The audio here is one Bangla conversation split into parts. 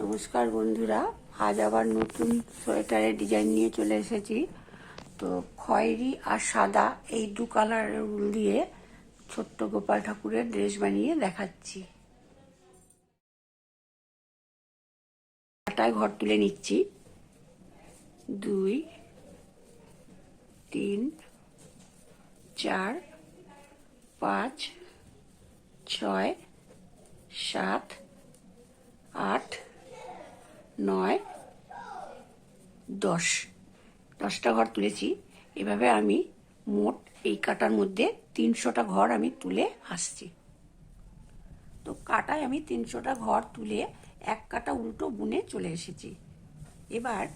নমস্কার বন্ধুরা, আজ আবার নতুন সোয়েটারের ডিজাইন নিয়ে চলে এসেছি। তো খয়েরি আর সাদা এই দু কালারের উল দিয়ে ছোট্ট গোপাল ঠাকুরের ড্রেস বানিয়ে দেখাচ্ছি। কাটায় ঘর তুলে নিচ্ছি। দুই, তিন, চার, পাঁচ, ছয়, সাত, আট নয়, দশ। দশটা ঘর তুলেছি। এভাবে আমি মোট এই কাটার মধ্যে তিনশোটা ঘর আমি তুলে আসছি। তো কাটায় আমি তিনশোটা ঘর তুলে এক কাটা উল্টো বুনে চলে এসেছি। এবার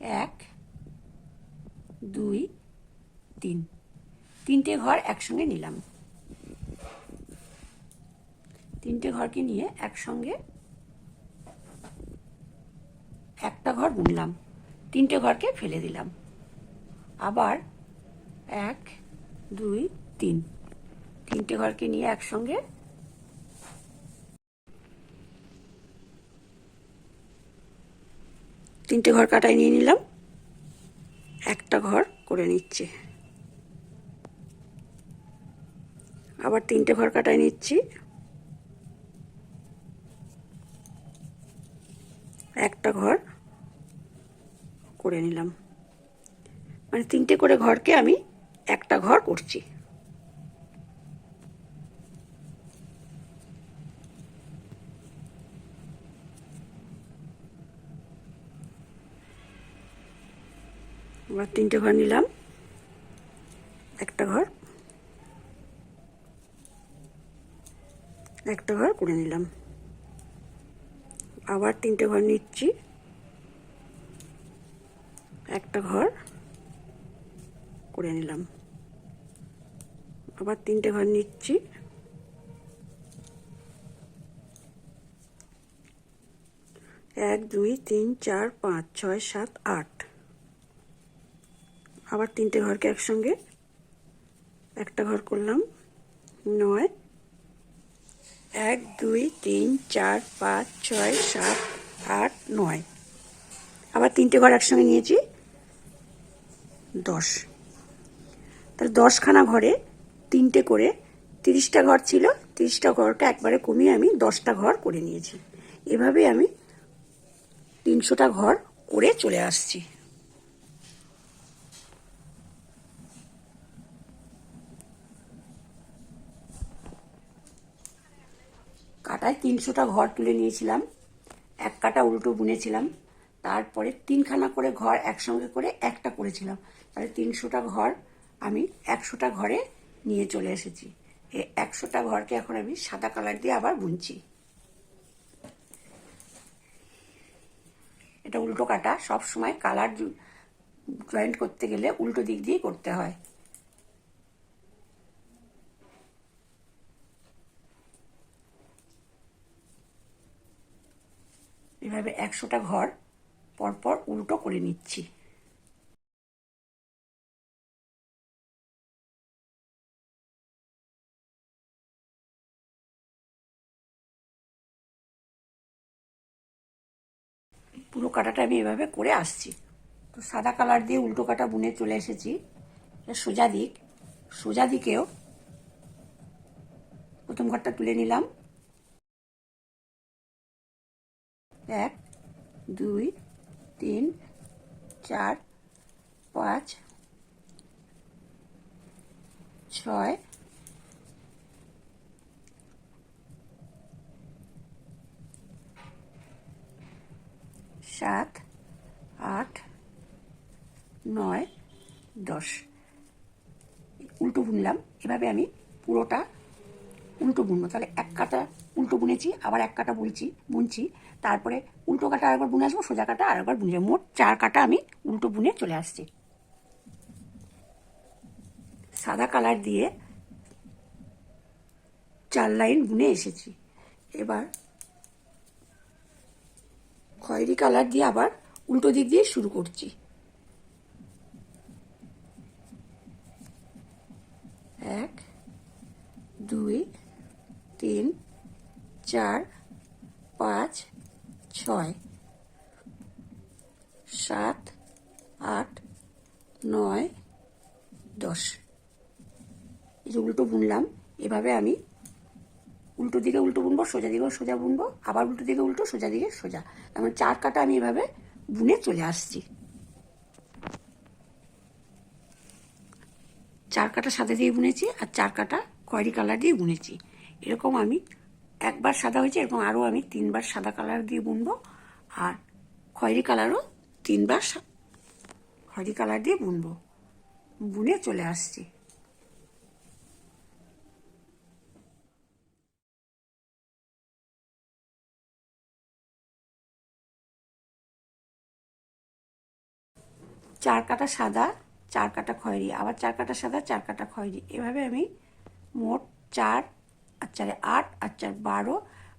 এক, দুই, তিন। তিনটে ঘর একসঙ্গে নিলাম। তিনটে ঘরকে নিয়ে একসঙ্গে একটা ঘর বুনলাম, তিনটে ঘরকে ফেলে দিলাম। আবার এক, দুই, তিন। তিনটে ঘরকে নিয়ে একসঙ্গে তিনটে ঘর কাটাই নিয়ে নিলাম। একটা ঘর করে নিচ্ছে। আবার তিনটে ঘর কাটাই নিচ্ছি। একটা ঘর করে নিলাম। মানে তিনটে করে ঘরকে আমি একটা ঘর করছি। এবার তিনটে ঘর নিলাম, একটা ঘর একটা ঘর করে নিলাম। আবার তিনটে ঘর নিচ্ছি। একটা ঘর করে নিলাম। আবার তিনটে ঘর নিচ্ছি। এক, দুই, তিন, চার, পাঁচ, ছয়, সাত, আট। আবার তিনটে ঘরকে একসঙ্গে একটা ঘর করলাম। নয় এক, দুই, তিন, চার, পাঁচ, ছয়, সাত, আট, নয়। আবার তিনটে ঘর একসঙ্গে নিয়েছি। দশ। তাহলে দশখানা ঘরে তিনটে করে তিরিশটা ঘর ছিল, তিরিশটা ঘরটা একবারে কমিয়ে আমি দশটা ঘর করে নিয়েছি। এভাবে আমি তিনশোটা ঘর করে চলে আসছি কাটায় তিনশোটা ঘর তুলে নিয়েছিলাম। এক কাটা উল্টো বুনেছিলাম। তারপরে তিনখানা করে ঘর একসঙ্গে করে একটা করেছিলাম। তাহলে তিনশোটা ঘর আমি একশোটা ঘরে নিয়ে চলে এসেছি। এই একশোটা ঘরকে এখন আমি সাদা কালার দিয়ে আবার বুনছি। এটা উল্টো কাটা। সব সময় কালার জয়েন্ট করতে গেলে উল্টো দিক দিয়ে করতে হয়। এভাবে একশোটা ঘর পরপর উল্টো করে নিচ্ছি। পুরো কাটাটা আমি এভাবে করে আসছি। তো সাদা কালার দিয়ে উল্টো কাটা বুনে চলে এসেছি। সোজা দিক। সোজা দিকেও প্রথম ঘরটা তুলে নিলাম। এক, দুই, তিন, চার, পাঁচ, ছয়, সাত, আট, নয়, দশ। উল্টো বুনলাম এভাবে আমি পুরোটা উল্টো বুনবো। তাহলে এক কাটা উল্টো বুনেছি, আবার এক কাটা বুনছি বুনছি। তারপরে উল্টো কাটা আরেকবার বুনে আসব, সোজা কাটা আরেকবার বুনে যাব। মোট চার কাটা আমি উল্টো বুনে চলে আসছি। সাদা কালার দিয়ে চার লাইন বুনে এসেছি। এবার খয়েরি কালার দিয়ে আবার উল্টো দিক দিয়ে শুরু করছি। এক, দুই চার, পাঁচ, ছয়, সাত, আট, নয়, দশ। এই যে উল্টো বুনলাম, এভাবে আমি উল্টো দিকে উল্টো বুনবো, সোজা দিকে সোজা বুনবো, আবার উল্টো দিকে উল্টো, সোজা দিকে সোজা। তার মানে চার কাটা আমি এভাবে বুনে চলে আসছি। চার কাটা সাদা দিয়ে বুনেছি আর চার কাটা খয়েরি কালার দিয়ে বুনেছি। এরকম আমি একবার সাদা হয়েছে, এরকম আরও আমি তিনবার সাদা কালার দিয়ে বুনবো, আর খয়েরি কালারও তিনবার খয়েরি কালার দিয়ে বুনবো। বুনে চলে আসছি। চার কাটা সাদা, চার কাটা খয়েরি, আবার চার কাটা সাদা, চার কাটা খয়েরি। এভাবে আমি মোট চার আর চারে আট আর চার বারো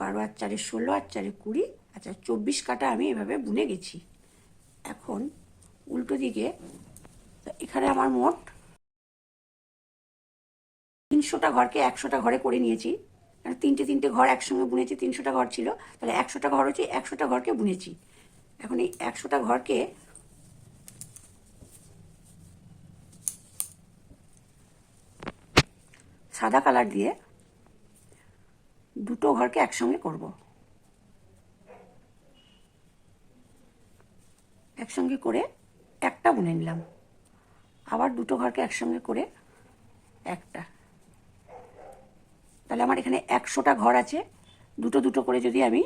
বারো আর চারে ষোলো আর চারে কুড়ি আর চার চব্বিশ কাটা আমি এভাবে বুনে গেছি। এখন উল্টো দিকে এখানে আমার মোট তিনশোটা ঘরকে একশোটা ঘরে করে নিয়েছি। মানে তিনটে তিনটে ঘর একসঙ্গে বুনেছি, তিনশোটা ঘর ছিল। তাহলে একশোটা ঘর হচ্ছে, একশোটা ঘরকে বুনেছি। এখন এই একশোটা ঘরকে সাদা কালার দিয়ে দুটো ঘরকে একসঙ্গে করব। একসঙ্গে করে একটা বুনে নিলাম। আবার দুটো ঘরকে একসঙ্গে করে একটা। তাহলে আমার এখানে একশোটা ঘর আছে। দুটো দুটো করে যদি আমি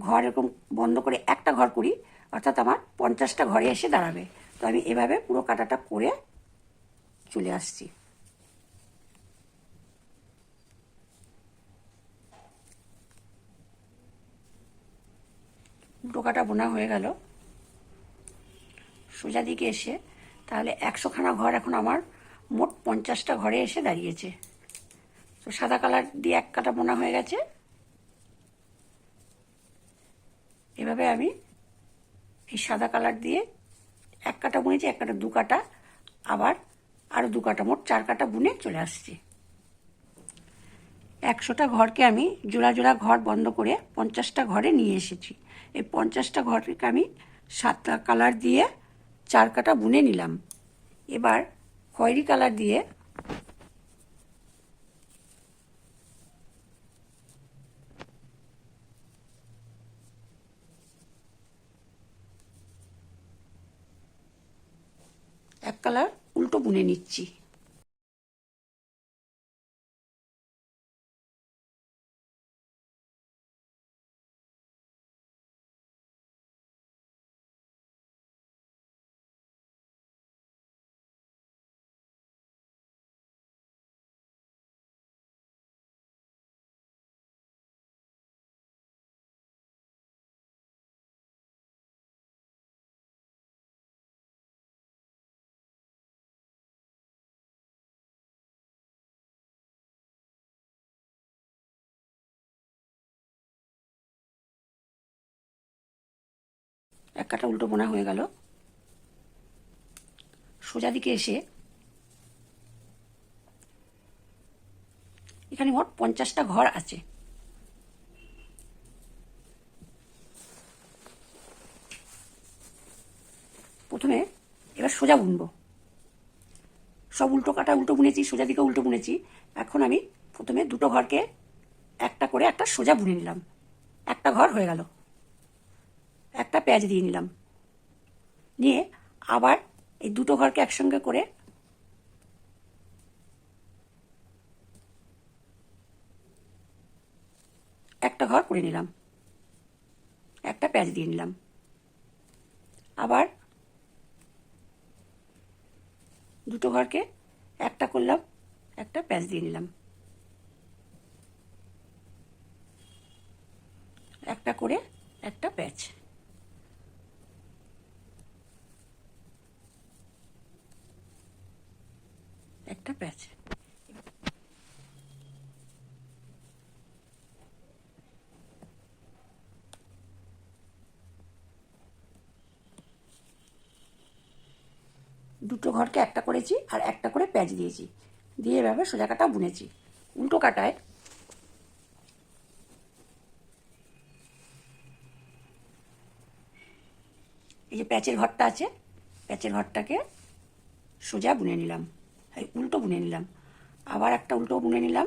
ঘর এরকম বন্ধ করে একটা ঘর করি, অর্থাৎ আমার পঞ্চাশটা ঘরে এসে দাঁড়াবে। তো আমি এভাবে পুরো কাটাটা করে চলে আসছি। ডোকাটা বোনা হয়ে গেল। সোজা দিকে এসে, তাহলে একশোখানা ঘর এখন আমার মোট পঞ্চাশটা ঘরে এসে দাঁড়িয়েছে। তো সাদা কালার দিয়ে এক কাটা বোনা হয়ে গেছে। এভাবে আমি এই সাদা কালার দিয়ে এক কাটা বুনেছি, এক কাটা দু কাটা, আবার আরও দু কাটা, মোট চার কাটা বুনে চলে আসছি। একশোটা ঘরকে আমি জোড়া জোড়া ঘর বন্ধ করে পঞ্চাশটা ঘরে নিয়ে এসেছি। এই পঞ্চাশটা ঘরকে আমি সাতটা কালার দিয়ে চার কাটা বুনে নিলাম। এবার খয়েরি কালার দিয়ে এক কালার উল্টো বুনে নিচ্ছি। এক কাটা উল্টো বোনা হয়ে গেল। সোজা দিকে এসে এখানে মোট পঞ্চাশটা ঘর আছে। প্রথমে এবার সোজা বুনবো। সব উল্টো কাটা উল্টো বুনেছি, সোজা দিকে উল্টো বুনেছি। এখন আমি প্রথমে দুটো ঘরকে একটা করে একটা সোজা বুনে নিলাম। একটা ঘর হয়ে গেল। একটা পেঁয়াজ দিয়ে নিলাম। নিয়ে আবার এই দুটো ঘরকে একসঙ্গে করে একটা ঘর করে নিলাম। একটা পেঁয়াজ দিয়ে নিলাম। আবার দুটো ঘরকে একটা করলাম, একটা পেঁয়াজ দিয়ে নিলাম। একটা করে একটা প্যাচ একটা দুটো ঘরকে একটা করেছি আর একটা করে প্যাঁচ দিয়েছি। দিয়ে এভাবে সোজা কাটা বুনেছি। উল্টো কাটায় এই যে প্যাঁচের ঘরটা আছে, প্যাঁচের ঘরটাকে সোজা বুনে নিলাম। এই উল্টো বুনে নিলাম। আবার একটা উল্টো বুনে নিলাম।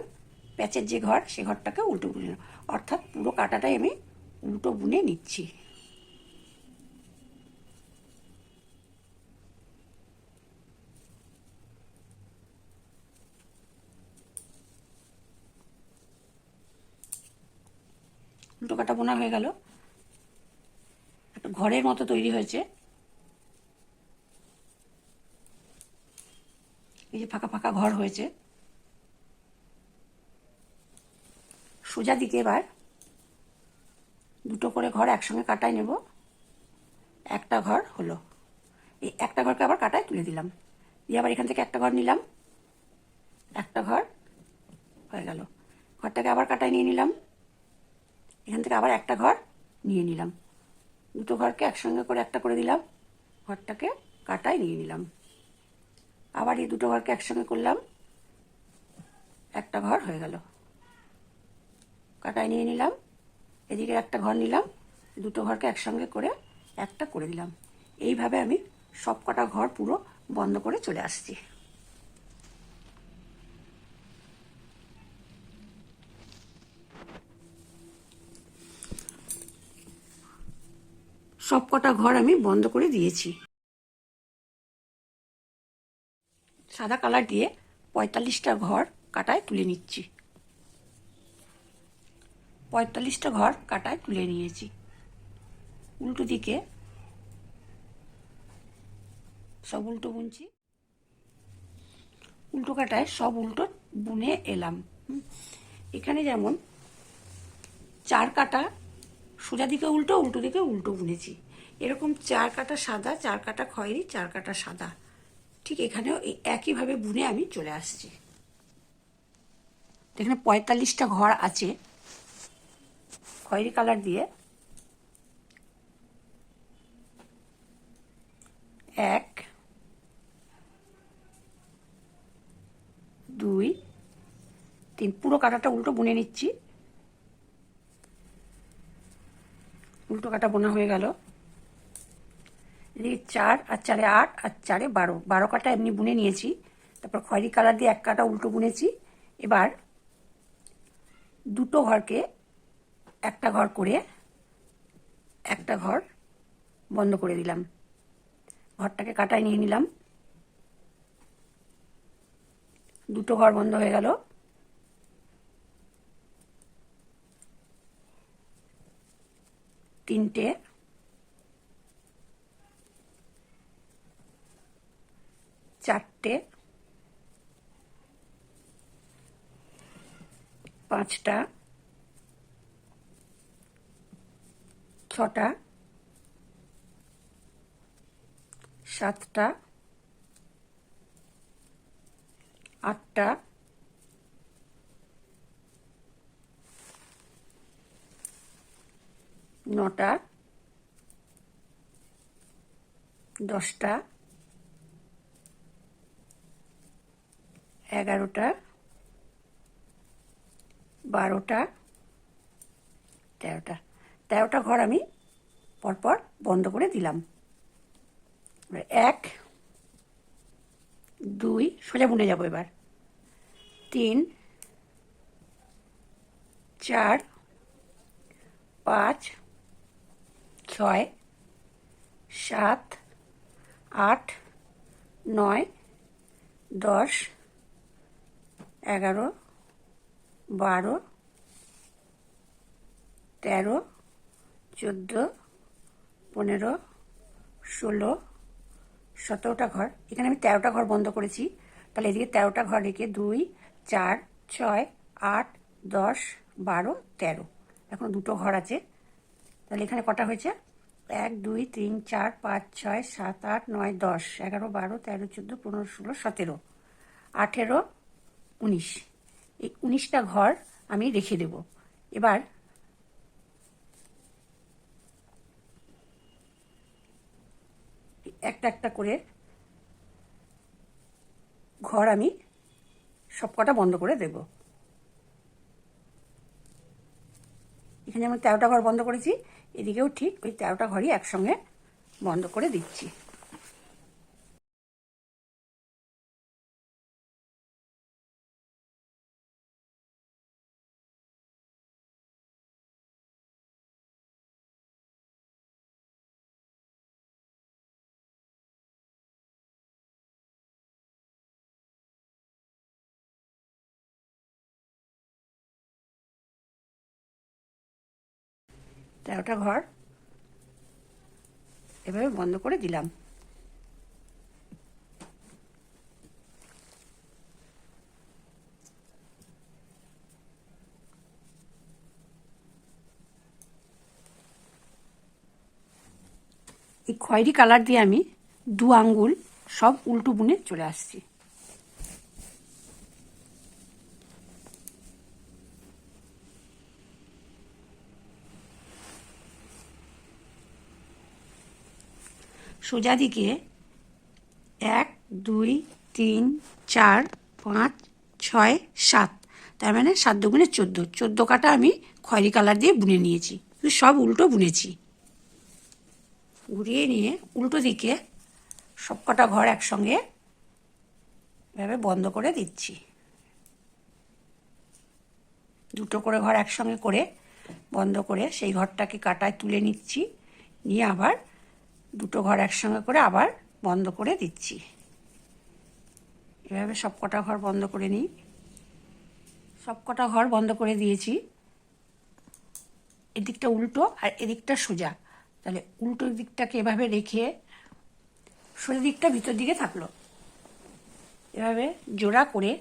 প্যাচের যে ঘর, সে ঘরটাকে উল্টো বুনে নিলাম। অর্থাৎ পুরো কাটাটাই আমি উল্টো বুনে নিচ্ছি। উল্টো কাটা বোনা হয়ে গেল। একটা ঘরের মতো তৈরি হয়েছে। এই যে ফাঁকা ফাঁকা ঘর হয়েছে। সোজা দিকে এবার দুটো করে ঘর একসঙ্গে কাটায় নেব। একটা ঘর হলো। এই একটা ঘরকে আবার কাটায় তুলে দিলাম। দিয়ে আবার এখান থেকে একটা ঘর নিলাম। একটা ঘর হয়ে গেল। ঘরটাকে আবার কাটায় নিয়ে নিলাম। এখান থেকে আবার একটা ঘর নিয়ে নিলাম। দুটো ঘরকে একসঙ্গে করে একটা করে দিলাম। ঘরটাকে কাটায় নিয়ে নিলাম। আবার এই দুটো ঘরকে একসঙ্গে করলাম। একটা ঘর হয়ে গেল। কাটায় নিয়ে নিলাম। এদিকে একটা ঘর নিলাম। দুটো ঘরকে একসঙ্গে করে একটা করে দিলাম। এইভাবে আমি সব কটা ঘর পুরো বন্ধ করে চলে আসছি। সব কটা ঘর আমি বন্ধ করে দিয়েছি। সাদা কালার দিয়ে পঁয়তাল্লিশটা ঘর কাটায় তুলে নিচ্ছি। পঁয়তাল্লিশটা ঘর কাটায় তুলে নিয়েছি। উল্টো দিকে সব উল্টো বুনছি। উল্টো কাটায় সব উল্টো বুনে এলাম। এখানে যেমন চার কাটা সোজা দিকে উল্টো উল্টো দিকে উল্টো বুনেছি। এরকম চার কাটা সাদা, চার কাটা খয়েরি, চার কাটা সাদা। ঠিক এখানেও এই একইভাবে বুনে আমি চলে আসছি। এখানে পঁয়তাল্লিশটা ঘর আছে। খয়েরি কালার দিয়ে। এক, দুই, তিন। পুরো কাটাটা উল্টো বুনে নিচ্ছি। উল্টো কাটা বোনা হয়ে গেল। এদিকে চার আর চারে আট আর চারে বারো। বারো কাটা এমনি বুনে নিয়েছি। তারপর খয়েরি কালার দিয়ে এক কাটা উল্টো বুনেছি। এবার দুটো ঘরকে একটা ঘর করে একটা ঘর বন্ধ করে দিলাম। ঘরটাকে কাটায় নিয়ে নিলাম। দুটো ঘর বন্ধ হয়ে গেল। তিনটে চারটে পাঁচটা ছটা সাতটা আটটা নটা দশটা এগারোটা, বারোটা, তেরোটা। তেরোটা ঘর আমি পরপর বন্ধ করে দিলাম। এক, দুই, সোজা বুনে যাব এবার। তিন, চার, পাঁচ, ছয়, সাত, আট, নয়, দশ এগারো, বারো, তেরো, চোদ্দ, পনেরো, ষোলো, সতেরোটা ঘর। এখানে আমি তেরোটা ঘর বন্ধ করেছি। তাহলে এদিকে তেরোটা ঘর রেখে দুই, চার, ছয়, আট, দশ, বারো, তেরো। এখন দুটো ঘর আছে। তাহলে এখানে কটা হয়েছে? এক, দুই, তিন, চার, পাঁচ, ছয়, সাত, আট, নয়, দশ, এগারো, বারো, তেরো, চোদ্দ, পনেরো, ষোলো, সতেরো। আঠেরো উনিশ। এই উনিশটা ঘর আমি রেখে দেব। এবার একটা একটা করে ঘর আমি সব কটা বন্ধ করে দেব। এখানে আমি তেরোটা ঘর বন্ধ করেছি। এদিকেও ঠিক ওই তেরোটা ঘরই একসঙ্গে বন্ধ করে দিচ্ছি। তেরোটা ঘর। এভাবে বন্ধ করে দিলাম। এই খয়েরি কালার দিয়ে আমি দু আঙ্গুল সব উল্টো বুনে চলে আসছি। সোজা দিকে এক, দুই, তিন, চার, পাঁচ, ছয়, সাত। তার মানে সাত দুগুণে চোদ্দ। চোদ্দ কাটা আমি খয়েরি কালার দিয়ে বুনে নিয়েছি। সব উল্টো বুনেছি। ঘুরিয়ে নিয়ে উল্টো দিকে সব কটা ঘর একসঙ্গে এভাবে বন্ধ করে দিচ্ছি। দুটো করে ঘর একসঙ্গে করে বন্ধ করে সেই ঘরটাকে কাটায় তুলে নিচ্ছি। নিয়ে আবার দুটো ঘর একসঙ্গে করে আবার বন্ধ করে দিচ্ছি। এভাবে সব কটা ঘর বন্ধ করে নিই। সব কটা ঘর বন্ধ করে দিয়েছি। এদিকটা উল্টো আর এদিকটা সোজা। তাহলে উল্টো দিকটাকে এভাবে রেখে সোজা দিকটা ভিতর দিকে থাকল। এভাবে জোড়া করে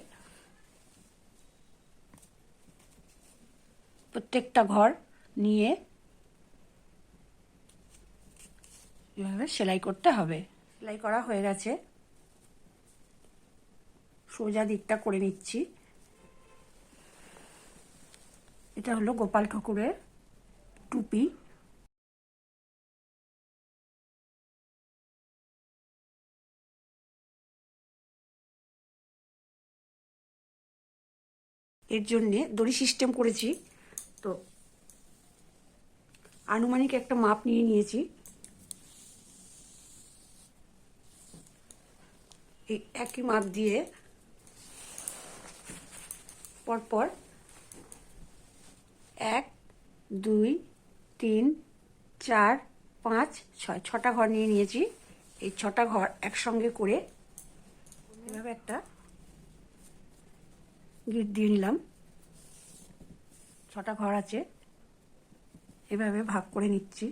প্রত্যেকটা ঘর নিয়ে এভাবে সেলাই করতে হবে। সেলাই করা হয়ে গেছে। সোজা দিকটা করে নিচ্ছি। এটা হলো গোপাল ঠাকুরের টুপি। এর জন্যে দড়ি সিস্টেম করেছি। তো আনুমানিক একটা মাপ নিয়ে নিয়েছি। একই মাপ দিয়ে পরপর এক, দুই, তিন, চার, পাঁচ, ছয়, ছটা ঘর নিয়ে নিয়েছি। এই ছটা ঘর একসঙ্গে করে এভাবে একটা গিট দিয়ে নিলাম। ছটা ঘর আছে। এভাবে ভাগ করে নিচ্ছি।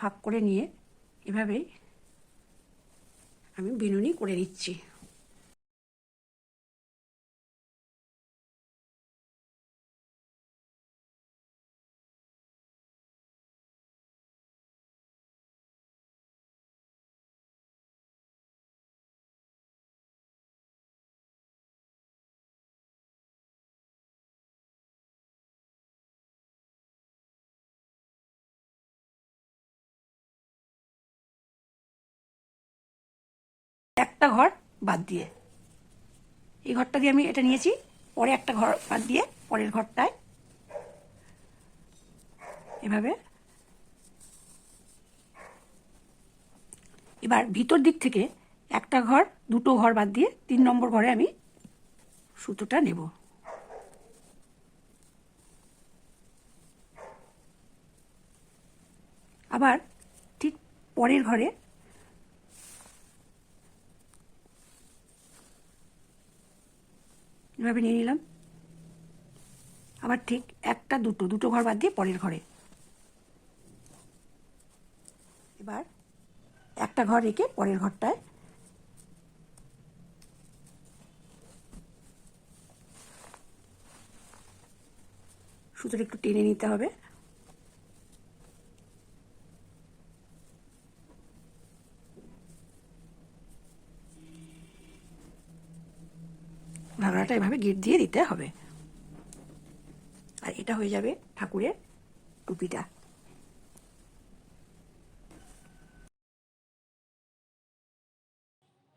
ভাগ করে নিয়ে এভাবেই আমি বিনুনি করে নিচ্ছি। একটা ঘর বাদ দিয়ে। এই ঘরটা দিয়ে আমি এটা নিয়েছি, পরে একটা ঘর বাদ দিয়ে পরের ঘরটায়। এভাবে। এবার ভিতর দিক থেকে একটা ঘর, দুটো ঘর বাদ দিয়ে তিন নম্বর ঘরে আমি সুতোটা নেব। আবার ঠিক পরের ঘরে এভাবে নিয়ে নিলাম। আবার ঠিক একটা, দুটো দুটো ঘর বাদ দিয়ে পরের ঘরে। এবার একটা ঘর রেখে পরের ঘরটায় সুতোটা একটু টেনে নিতে হবে ভাগড়াটা এভাবে গিট দিয়ে দিতে হবে। আর এটা হয়ে যাবে ঠাকুরের টুপিটা।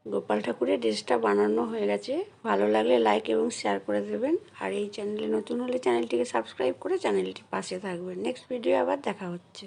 গোপাল ঠাকুরের ড্রেসটা বানানো হয়ে গেছে। ভালো লাগলে লাইক এবং শেয়ার করে দেবেন। আর এই চ্যানেলে নতুন হলে চ্যানেলটিকে সাবস্ক্রাইব করে চ্যানেলটি পাশে থাকবেন। নেক্সট ভিডিও আবার দেখা হচ্ছে।